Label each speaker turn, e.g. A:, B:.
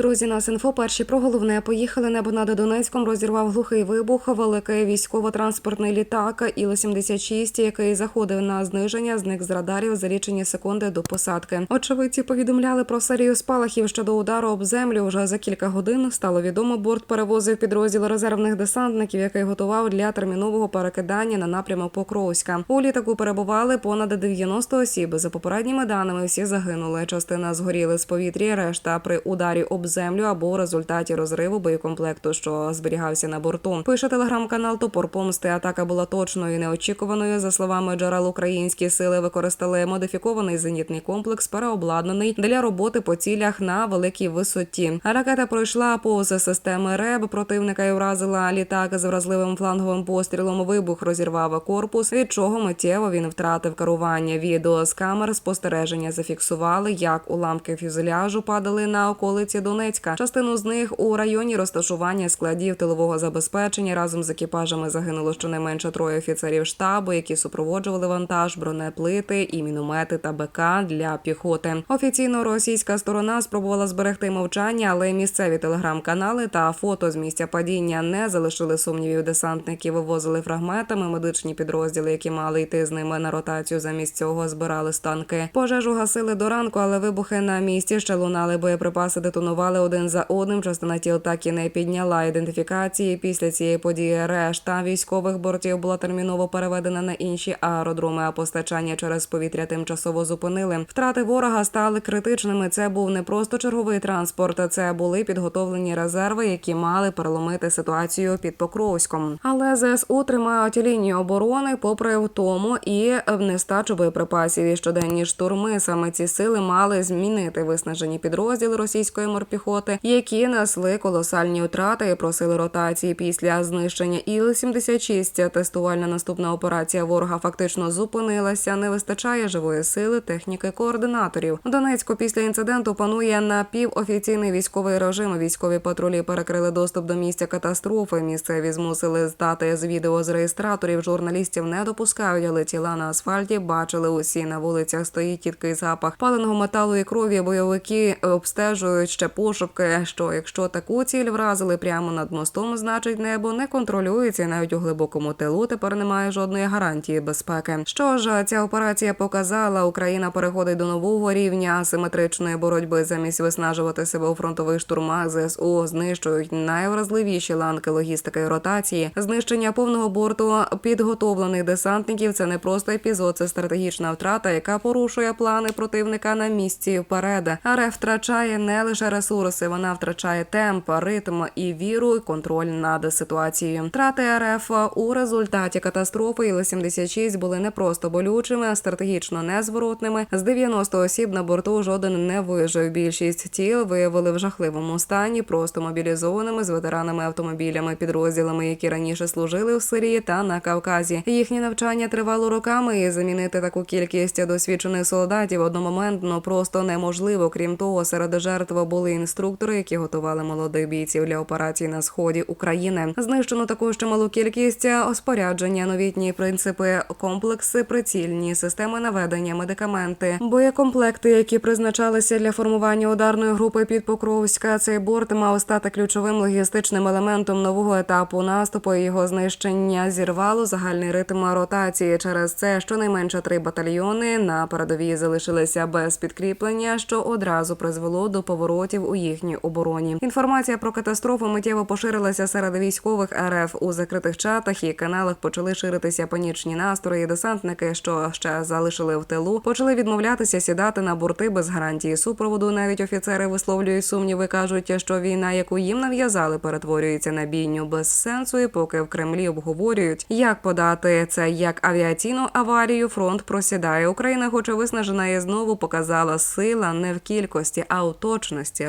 A: Друзі, нас інфо перші про головне поїхали небо над Донецьком. Розірвав глухий вибух. Великий військово-транспортний літак Іл-76, який заходив на зниження, зник з радарів за лічені секунди до посадки. Очевидці повідомляли про серію спалахів щодо удару об землю. Вже за кілька годин стало відомо. Борт перевозив підрозділ резервних десантників, який готував для термінового перекидання на напрямок Покровська. У літаку перебували понад 90 осіб. За попередніми даними, всі загинули. Частина згоріли з повітря, решта при ударі об землю або у результаті розриву боєкомплекту, що зберігався на борту. Пише телеграм-канал Топор Помсти. Атака була точною і неочікуваною. За словами джерел, українські сили використали модифікований зенітний комплекс, переобладнаний для роботи по цілях на великій висоті. Ракета пройшла повз системи РЕБ противника і вразила літак з вразливим фланговим пострілом. Вибух розірвав корпус, від чого миттєво він втратив керування. Відео з камер спостереження зафіксували, як уламки фюзеляжу падали на околиці Донецька. Частину з них у районі розташування складів тилового забезпечення разом з екіпажами загинуло щонайменше троє офіцерів штабу, які супроводжували вантаж, бронеплити і міномети та БК для піхоти. Офіційно російська сторона спробувала зберегти мовчання, але місцеві телеграм-канали та фото з місця падіння не залишили сумнівів. Десантники вивозили фрагментами медичні підрозділи, які мали йти з ними на ротацію. Замість цього збирали станки. Пожежу гасили до ранку, але вибухи на місці ще лунали. Боєприпаси детонували один за одним. Частина тіл так і не підняла ідентифікації. Після цієї події решта військових бортів була терміново переведена на інші аеродроми. А постачання через повітря тимчасово зупинили. Втрати ворога стали критичними. Це був не просто черговий транспорт, це були підготовлені резерви, які мали переломити ситуацію під Покровськом. Але ЗСУ тримають лінію оборони, попри втому і в нестачу боєприпасів. І щоденні штурми саме ці сили мали змінити виснажені підрозділи російської морпіхоти, які несли колосальні втрати і просили ротації після знищення Іл-76. Тестувальна наступна операція ворога фактично зупинилася. Не вистачає живої сили, техніки, координаторів. У Донецьку після інциденту панує напівофіційний військовий режим. Військові патрулі перекрили доступ до місця катастрофи. Місцеві змусили здати з відео з реєстраторів. Журналістів не допускають, але тіла на асфальті бачили усі. На вулицях стоїть тіткий запах паленого металу і крові. Бойовики обстежують ще пошуки. Що якщо таку ціль вразили прямо над мостом, значить небо не контролюється. Навіть у глибокому тилу тепер немає жодної гарантії безпеки. Що ж, ця операція показала, Україна переходить до нового рівня асиметричної боротьби. Замість виснажувати себе у фронтових штурмах, ЗСУ знищують найвразливіші ланки логістики і ротації. Знищення повного борту підготовлених десантників це не просто епізод, це стратегічна втрата, яка порушує плани противника на місці вперед. РФ втрачає не лише ресурси, вона втрачає темп, ритм і віру, і контроль над ситуацією. Втрати РФ у результаті катастрофи Іл-76 були не просто болючими, а стратегічно незворотними. З 90 осіб на борту жоден не вижив. Більшість тіл виявили в жахливому стані, просто мобілізованими з ветеранами автомобілями, підрозділами, які раніше служили в Сирії та на Кавказі. Їхнє навчання тривало роками, і замінити таку кількість досвідчених солдатів одномоментно просто неможливо. Крім того, серед жертв були інструктори, які готували молодих бійців для операцій на сході України. Знищено також чималу кількість оспорядження, новітні принципи, комплекси, прицільні системи наведення, медикаменти, боєкомплекти, які призначалися для формування ударної групи під Покровська. Цей борт мав стати ключовим логістичним елементом нового етапу наступу. Його знищення зірвало загальний ритм ротації. Через це щонайменше три батальйони на передовій залишилися без підкріплення, що одразу призвело до поворотів у їхній обороні. Інформація про катастрофу миттєво поширилася серед військових РФ у закритих чатах і каналах. Почали ширитися панічні настрої. Десантники, що ще залишили в тилу, почали відмовлятися сідати на борти без гарантії супроводу. Навіть офіцери висловлюють сумніви, кажуть, що війна, яку їм нав'язали, перетворюється на бійню без сенсу. І поки в Кремлі обговорюють, як подати це як авіаційну аварію. Фронт просідає. Україна, хоч і виснажена, і знову показала сила не в кількості, а у точності,